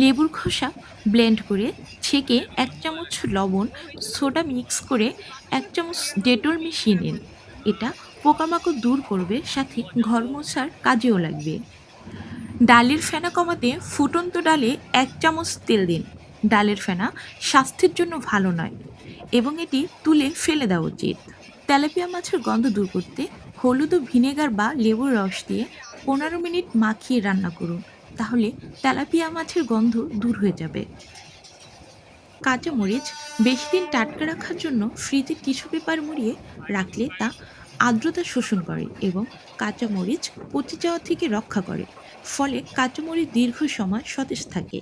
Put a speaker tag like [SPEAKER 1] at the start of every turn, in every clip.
[SPEAKER 1] লেবুর খোসা ব্লেন্ড করে ছেঁকে এক চামচ লবণ, সোডা মিক্স করে এক চামচ ডেটল মিশিয়ে নিন। এটা পোকামাকড় দূর করবে, সাথে ঘর মোছার কাজেও লাগবে। ডালের ফেনা কমাতে ফুটন্ত ডালে এক চামচ তেল দিন। ডালের ফেনা স্বাস্থ্যের জন্য ভালো নয় এবং এটি তুলে ফেলে দেওয়া উচিত। তেলাপিয়া মাছের গন্ধ দূর করতে হলুদ ও ভিনেগার বা লেবুর রস দিয়ে পনেরো মিনিট মাখিয়ে রান্না করুন। তাহলে তেলাপিয়া মাছের গন্ধ দূর হয়ে যাবে। কাঁচামরিচ বেশি দিন টাটকা রাখার জন্য ফ্রিজে টিস্যু পেপার মুড়িয়ে রাখলে তা আর্দ্রতা শোষণ করে এবং কাঁচামরিচ পচে যাওয়া থেকে রক্ষা করে। ফলে কাঁচামরিচ দীর্ঘ সময় সতেজ থাকে।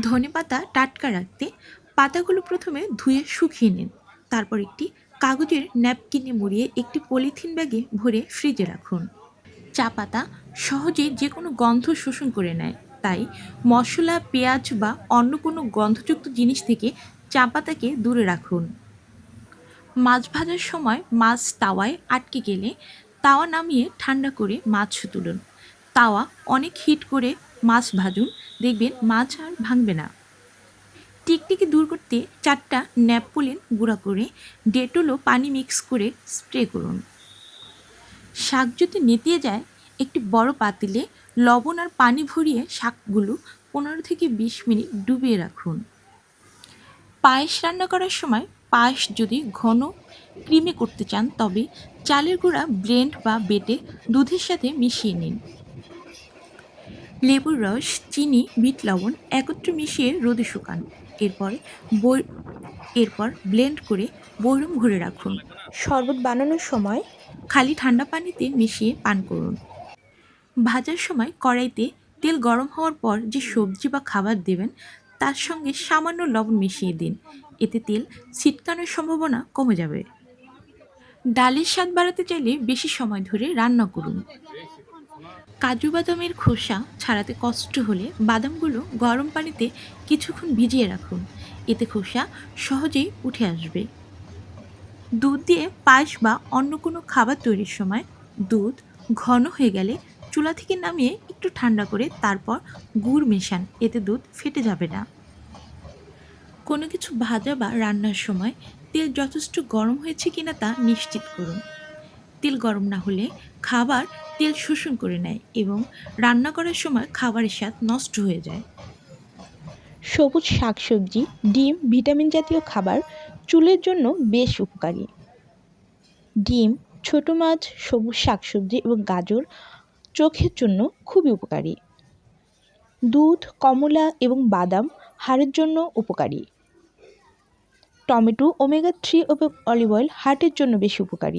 [SPEAKER 1] ধনেপাতা টাটকা রাখতে পাতাগুলো প্রথমে ধুয়ে শুকিয়ে নিন। তারপর একটি কাগজের ন্যাপকিনে মুড়িয়ে একটি পলিথিন ব্যাগে ভরে ফ্রিজে রাখুন। চা পাতা সহজে যে কোনো গন্ধ শোষণ করে নেয়। তাই মশলা, পেঁয়াজ বা অন্য কোনো গন্ধযুক্ত জিনিস থেকে চা পাতাকে দূরে রাখুন। মাছ ভাজার সময় মাছ তাওয়ায় আটকে গেলে তাওয়া নামিয়ে ঠান্ডা করে মাছ তুলুন। তাওয়া অনেক হিট করে মাছ ভাজুন, দেখবেন মাছ আর ভাঙবে না। টিকটিকি দূর করতে চারটা ন্যাপোলিন গুঁড়া করে ডেটল পানি মিক্স করে স্প্রে করুন। শাক যদি নেতিয়ে যায় একটি বড় পাতিলে লবণ আর পানি ভরিয়ে শাকগুলো পনেরো থেকে বিশ মিনিট ডুবিয়ে রাখুন। পায়েস রান্না করার সময় পায়েস যদি ঘন ক্রিমে করতে চান, তবে চালের গুঁড়া, ব্লেন্ড বা বেটে দুধের সাথে মিশিয়ে নিন। লেবুর রস, চিনি, বিট লবণ একত্রে মিশিয়ে রোদে শুকান। এরপর বই, এরপর ব্লেন্ড করে বৈরম ভরে রাখুন। শরবত বানানোর সময় খালি ঠান্ডা পানিতে মিশিয়ে পান করুন। ভাজার সময় কড়াইতে তেল গরম হওয়ার পর যে সবজি বা খাবার দেবেন, তার সঙ্গে সামান্য লবণ মিশিয়ে দিন। এতে তেল ছিটকানোর সম্ভাবনা কমে যাবে। ডালের স্বাদ বাড়াতে চাইলে বেশি সময় ধরে রান্না করুন। কাজু বাদামের খোসা ছাড়াতে কষ্ট হলে বাদামগুলো গরম পানিতে কিছুক্ষণ ভিজিয়ে রাখুন। এতে খোসা সহজেই উঠে আসবে। দুধ দিয়ে পায়েস বা অন্য কোনো খাবার তৈরির সময় দুধ ঘন হয়ে গেলে চুলা থেকে নামিয়ে একটু ঠান্ডা করে তারপর গুড় মেশান, এতে দুধ ফেটে যাবে না। কোনো কিছু ভাজা বা রান্নার সময় তেল যথেষ্ট গরম হয়েছে কিনা তা নিশ্চিত করুন। তেল গরম না হলে খাবার তেল শোষণ করে নেয় এবং রান্না করার সময় খাবারের স্বাদ নষ্ট হয়ে যায়।
[SPEAKER 2] সবুজ শাকসবজি, ডিম, ভিটামিন জাতীয় খাবার চুলের জন্য বেশ উপকারী। ডিম, ছোট মাছ, সবুজ শাকসবজি এবং গাজর চোখের জন্য খুবই উপকারী। দুধ, কমলা এবং বাদাম হাড়ের জন্য উপকারী। Tomato, omega three olive oil হার্টের জন্য বেশি উপকারী।